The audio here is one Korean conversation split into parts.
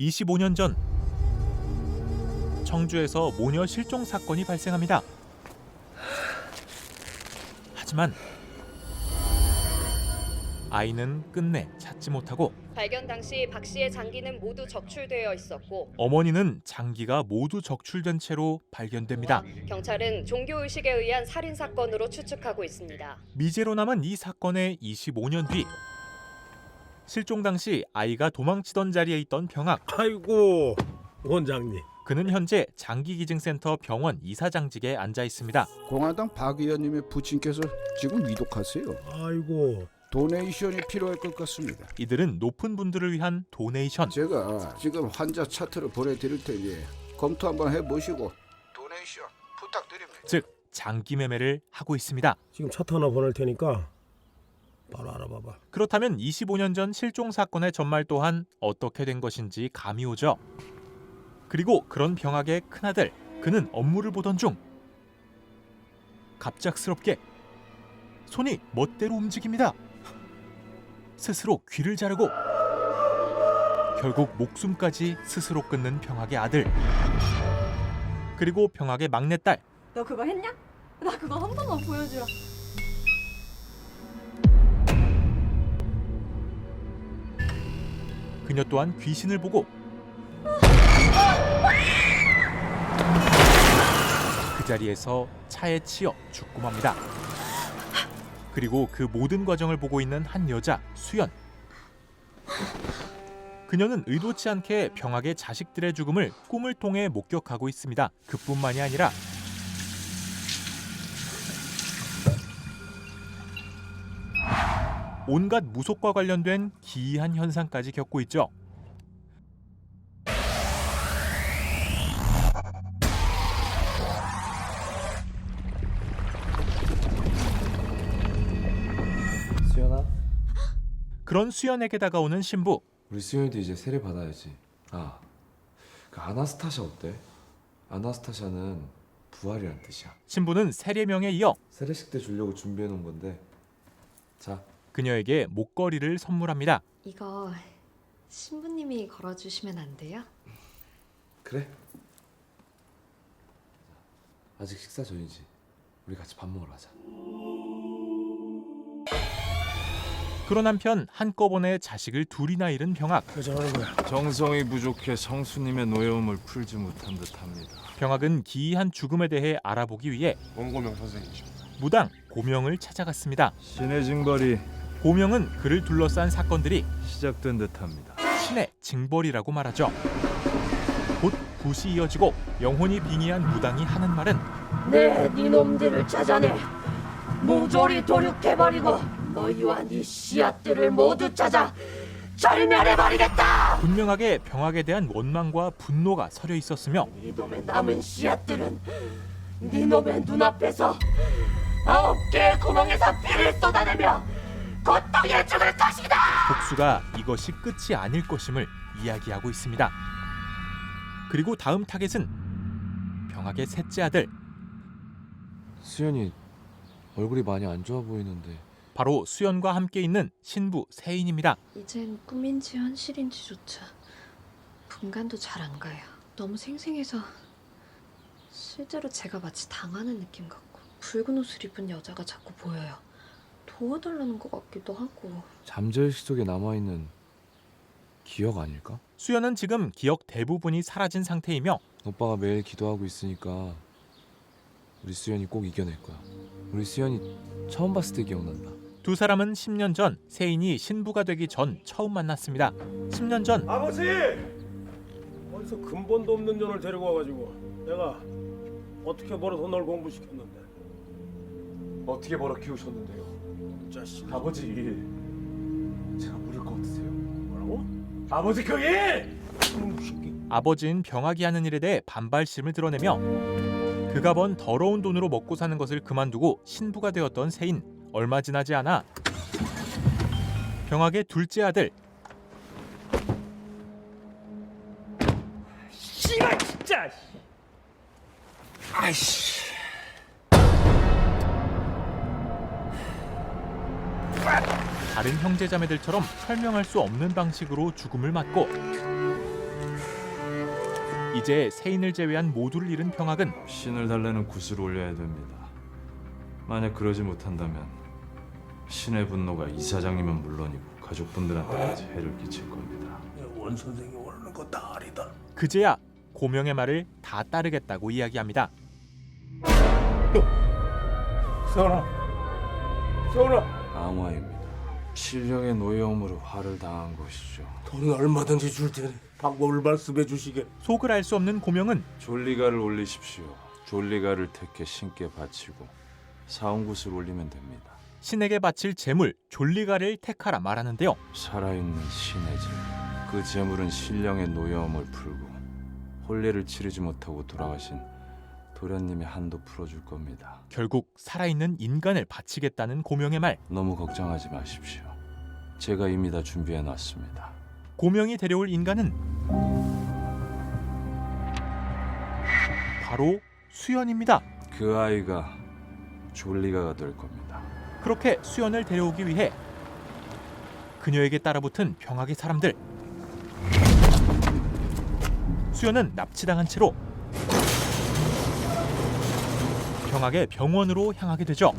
25년 전 청주에서 모녀 실종 사건이 발생합니다. 하지만 아이는 끝내 찾지 못하고 발견 당시 박 씨의 장기는 모두 적출되어 있었고 어머니는 장기가 모두 적출된 채로 발견됩니다. 경찰은 종교 의식에 의한 살인 사건으로 추측하고 있습니다. 미제로 남은 이 사건의 25년 뒤 실종 당시 아이가 도망치던 자리에 있던 병학 아이고 원장님 그는 현재 장기기증센터 병원 이사장직에 앉아 있습니다. 공화당 박 의원님의 부친께서 지금 위독하세요. 아이고 도네이션이 필요할 것 같습니다. 이들은 높은 분들을 위한 도네이션 제가 지금 환자 차트를 보내드릴 테니 검토 한번 해보시고 도네이션 부탁드립니다. 즉 장기 매매를 하고 있습니다. 지금 차트 하나 보낼 테니까 바로 알아봐봐 그렇다면 25년 전 실종 사건의 전말 또한 어떻게 된 것인지 감이 오죠. 그리고 그런 병학의 큰아들 그는 업무를 보던 중 갑작스럽게 손이 멋대로 움직입니다. 스스로 귀를 자르고 결국 목숨까지 스스로 끊는 병학의 아들 그리고 병학의 막내딸 너 그거 했냐? 나 그거 한 번만 보여주 그녀 또한 귀신을 보고 그 자리에서 차에 치여 죽고 맙니다. 그리고 그 모든 과정을 보고 있는 한 여자 수연. 그녀는 의도치 않게 병학의 자식들의 죽음을 꿈을 통해 목격하고 있습니다. 그뿐만이 아니라 온갖 무속과 관련된 기이한 현상까지 겪고 있죠. 수연아, 그런 수연에게 다가오는 신부. 우리 수연이도 이제 세례 받아야지. 아, 그 아나스타샤 어때? 아나스타샤는 부활이란 뜻이야. 신부는 세례명에 이어 세례식 때 주려고 준비해 놓은 건데. 자, 그녀에게 목걸이를 선물합니다. 이거 신부님이 걸어주시면 안 돼요? 그래. 아직 식사 전이지. 우리 같이 밥 먹으러 가자. 그런 한편 한꺼번에 자식을 둘이나 잃은 병학. 거야 정성이 부족해 성수님의 노여움을 풀지 못한 듯합니다. 병학은 기이한 죽음에 대해 알아보기 위해 원고명 선생이십니다. 무당 고명을 찾아갔습니다. 신의 징벌이 고명은 그를 둘러싼 사건들이 시작된 듯합니다. 신의 징벌이라고 말하죠. 곧 굿이 이어지고 영혼이 빙의한 무당이 하는 말은 네, 니놈들을 찾아내 모조리 도륙해버리고 너희와 네 씨앗들을 모두 찾아 절멸해버리겠다! 분명하게 병학에 대한 원망과 분노가 서려 있었으며 이놈의 남은 씨앗들은 니놈의 눈앞에서 아홉 개의 구멍에서 피를 쏟아내며 고통에 죽을 것이다! 복수가 이것이 끝이 아닐 것임을 이야기하고 있습니다. 그리고 다음 타겟은 병학의 셋째 아들 수연이 얼굴이 많이 안 좋아 보이는데. 바로 수연과 함께 있는 신부 세인입니다. 이젠 꿈인지 현실인지조차 분간도 잘 안 가요. 너무 생생해서 실제로 제가 마치 당하는 느낌 같고 붉은 옷을 입은 여자가 자꾸 보여요. 도와달라는 것 같기도 하고 잠재의식 속에 남아 있는 기억 아닐까? 수연은 지금 기억 대부분이 사라진 상태이며 오빠가 매일 기도하고 있으니까 우리 수연이 꼭 이겨낼 거야. 우리 수연이 처음 봤을 때 기억난다. 두 사람은 10년 전 세인이 신부가 되기 전 처음 만났습니다. 10년 전 아버지 어디서 근본도 없는 년을 데리고 와가지고 내가 어떻게 벌어서 널 공부시켰는데 어떻게 벌어 키우셨는데요? 이 자식 아버지 일 제가 모를 것 같으세요? 뭐라고? 아버지 그 일! 아버지인 병학이 하는 일에 대해 반발심을 드러내며 그가 번 더러운 돈으로 먹고 사는 것을 그만두고 신부가 되었던 세인 얼마 지나지 않아 병학의 둘째 아들 씨발 진짜 아이씨 다른 형제자매들처럼 설명할 수 없는 방식으로 죽음을 맞고 이제 세인을 제외한 모두를 잃은 병학은 신을 달래는 굿을 올려야 됩니다. 만약 그러지 못한다면 신의 분노가 이사장님은 물론이고 가족분들한테까지 해를 끼칠 겁니다. 원 선생이 원하는 거다 아니다. 그제야 고명의 말을 다 따르겠다고 이야기합니다. 세훈아, 세훈아, 암화입니다. 신령의 노여움으로 화를 당한 것이죠. 돈은 얼마든지 줄 테니 방법을 말씀해 주시게. 속을 알 수 없는 고명은 졸리가를 올리십시오. 졸리가를 택해 신께 바치고 사온굿을 올리면 됩니다. 신에게 바칠 재물 졸리가를 택하라 말하는데요. 살아있는 신의 재. 그 재물은 신령의 노여움을 풀고 혼례를 치르지 못하고 돌아가신 도련님의 한도 풀어줄 겁니다. 결국 살아있는 인간을 바치겠다는 고명의 말. 너무 걱정하지 마십시오. 제가 이미 다 준비해 놨습니다. 고명이 데려올 인간은 바로 수연입니다. 그 아이가 졸리가가 될 겁니다. 그렇게 수연을 데려오기 위해 그녀에게 따라붙은 병학의 사람들. 수연은 납치당한 채로 병학의 병원으로 향하게 되죠.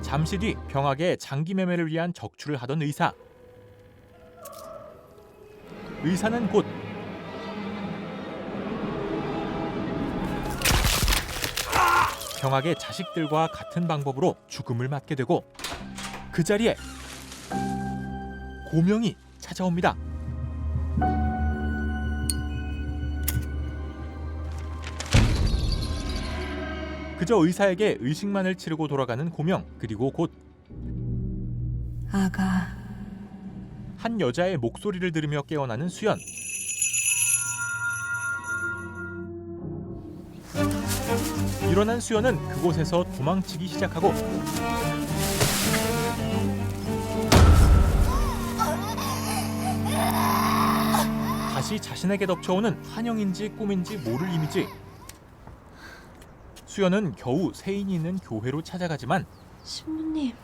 잠시 뒤 병학의 장기 매매를 위한 적출을 하던 의사. 의사는 곧 병학의 자식들과 같은 방법으로 죽음을 맞게 되고 그 자리에 고명이 찾아옵니다. 그저 의사에게 의식만을 치르고 돌아가는 고명 그리고 곧 아가 한 여자의 목소리를 들으며 깨어나는 수연. 일어난 수연은 그곳에서 도망치기 시작하고 다시 자신에게 덮쳐오는 환영인지 꿈인지 모를 이미지. 수연은 겨우 세인이 있는 교회로 찾아가지만 신부님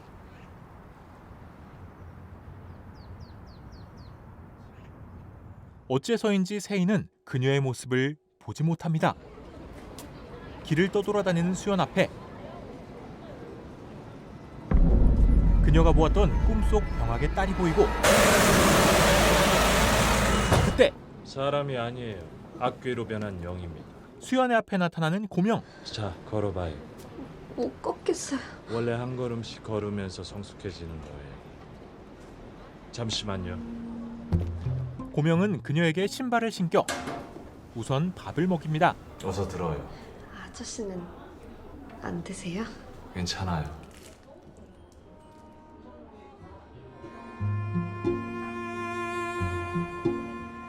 어째서인지 세인은 그녀의 모습을 보지 못합니다. 길을 떠돌아다니는 수연 앞에 그녀가 보았던 꿈속 병학의 딸이 보이고 그때 사람이 아니에요. 악귀로 변한 영입니다. 수연의 앞에 나타나는 고명 자, 걸어봐요. 못 걷겠어요. 원래 한 걸음씩 걸으면서 성숙해지는 거예요. 잠시만요. 고명은 그녀에게 신발을 신겨 우선 밥을 먹입니다. 어서 들어요. 아저씨는 안 드세요? 괜찮아요.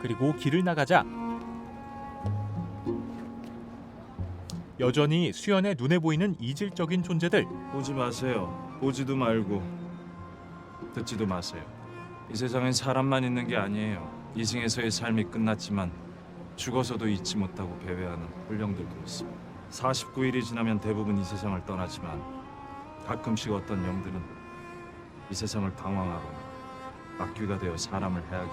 그리고 길을 나가자 여전히 수연의 눈에 보이는 이질적인 존재들 보지 마세요. 보지도 말고 듣지도 마세요. 이 세상엔 사람만 있는 게 아니에요. 이승에서의 삶이 끝났지만 죽어서도 잊지 못하고 배회하는 홀령들도 있습니다. 49일이 지나면 대부분 이 세상을 떠나지만 가끔씩 어떤 영들은 이 세상을 방황하고 악귀가 되어 사람을 됩니다.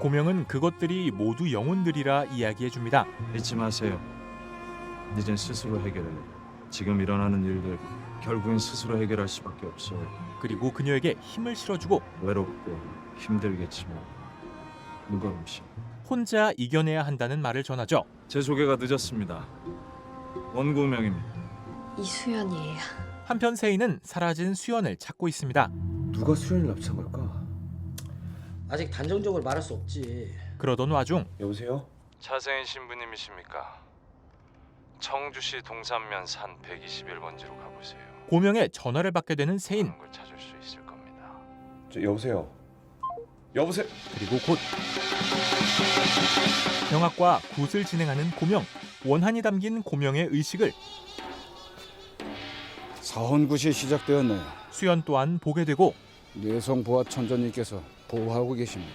고명은 그것들이 모두 영혼들이라 이야기해 줍니다. 잊지 마세요. 이젠 스스로 해결해요. 지금 일어나는 일들 결국엔 스스로 해결할 수밖에 없어요. 그리고 그녀에게 힘을 실어주고 외롭고 힘들겠지만 누가 음식. 혼자 이겨내야 한다는 말을 전하죠. 제 소개가 늦었습니다. 원고명입니다. 이수연이에요. 한편 세인은 사라진 수연을 찾고 있습니다. 누가 수연을 납치한 걸까? 아직 단정적으로 말할 수 없지. 그러던 와중 여보세요? 차세인 신부님이십니까? 청주시 동산면 산 121번지로 가보세요. 고명의 전화를 받게 되는 세인 걸 찾을 수 있을 겁니다. 저 여보세요. 여보세요. 그리고 곧 병학과 굿을 진행하는 고명 원한이 담긴 고명의 의식을 사헌굿이 시작되었네요. 수연 또한 보게 되고 뇌성 보아 천전님께서 보호하고 계십니다.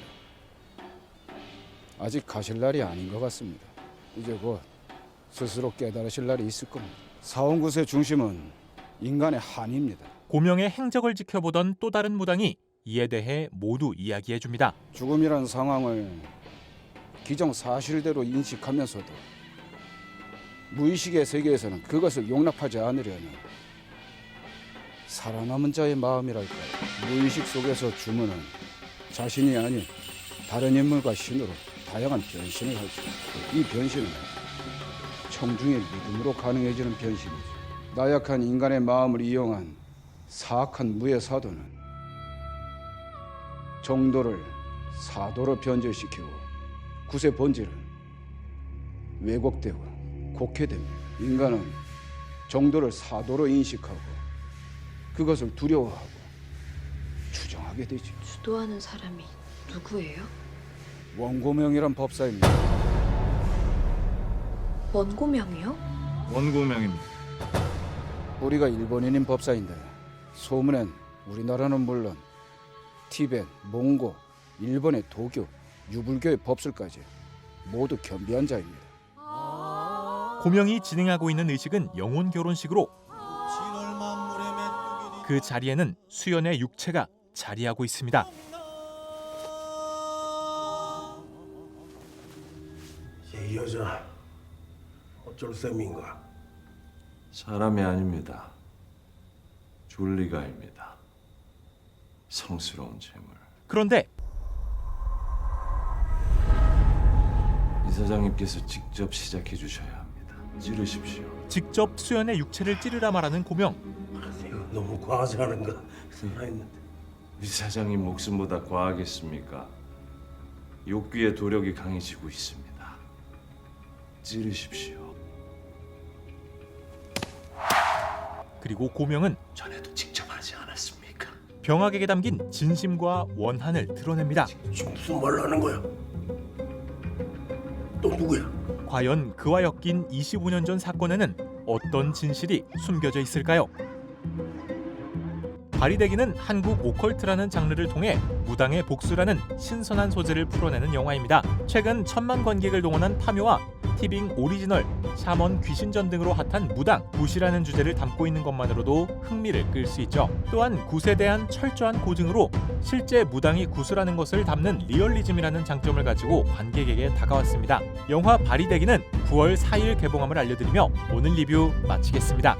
아직 가실 날이 아닌 것 같습니다. 이제 곧 스스로 깨달으실 날이 있을 겁니다. 사헌굿의 중심은 인간의 한입니다. 고명의 행적을 지켜보던 또 다른 무당이 이에 대해 모두 이야기해 줍니다. 죽음이란 상황을 기정 사실대로 인식하면서도 무의식의 세계에서는 그것을 용납하지 않으려는 살아남은 자의 마음이랄까. 무의식 속에서 주문은 자신이 아닌 다른 인물과 신으로 다양한 변신을 할 수 있고 이 변신은 청중의 믿음으로 가능해지는 변신이죠. 나약한 인간의 마음을 이용한 사악한 무의 사도는 정도를 사도로 변절시키고 구세 본질은 왜곡되고 곡해됩니다. 인간은 정도를 사도로 인식하고 그것을 두려워하고 추정하게 되죠. 주도하는 사람이 누구예요? 원고명이란 법사입니다. 원고명이요? 원고명입니다. 우리가 일본인인 법사인데 소문엔 우리나라는 물론 티벳, 몽고, 일본의 도교, 유불교의 법술까지 모두 겸비한 자입니다. 고명이 진행하고 있는 의식은 영혼 결혼식으로 그 자리에는 수연의 육체가 자리하고 있습니다. 이 여자 어쩔 셈인가? 사람이 아닙니다. 줄리가입니다. 성스러운 재물. 그런데 이사장님께서 직접 시작해 주셔야 합니다. 찌르십시오. 직접 수연의 육체를 찌르라 말하는 고명. 이거 너무 과하지 않은가? 살아있는데 이사장님 목숨보다 과하겠습니까? 욕귀의 도력이 강해지고 있습니다. 찌르십시오. 그리고 고명은 전에도 직접 하지 않았습니까? 병학에게 담긴 진심과 원한을 드러냅니다. 지금 무슨 말을 하는 거야? 또 누구야? 과연 그와 엮인 25년 전 사건에는 어떤 진실이 숨겨져 있을까요? 바리대기는 한국 오컬트라는 장르를 통해 무당의 복수라는 신선한 소재를 풀어내는 영화입니다. 최근 천만 관객을 동원한 파묘와 티빙 오리지널, 샤먼 귀신전 등으로 핫한 무당, 굿이라는 주제를 담고 있는 것만으로도 흥미를 끌 수 있죠. 또한 굿에 대한 철저한 고증으로 실제 무당이 굿이라는 것을 담는 리얼리즘이라는 장점을 가지고 관객에게 다가왔습니다. 영화 바리대기는 9월 4일 개봉함을 알려드리며 오늘 리뷰 마치겠습니다.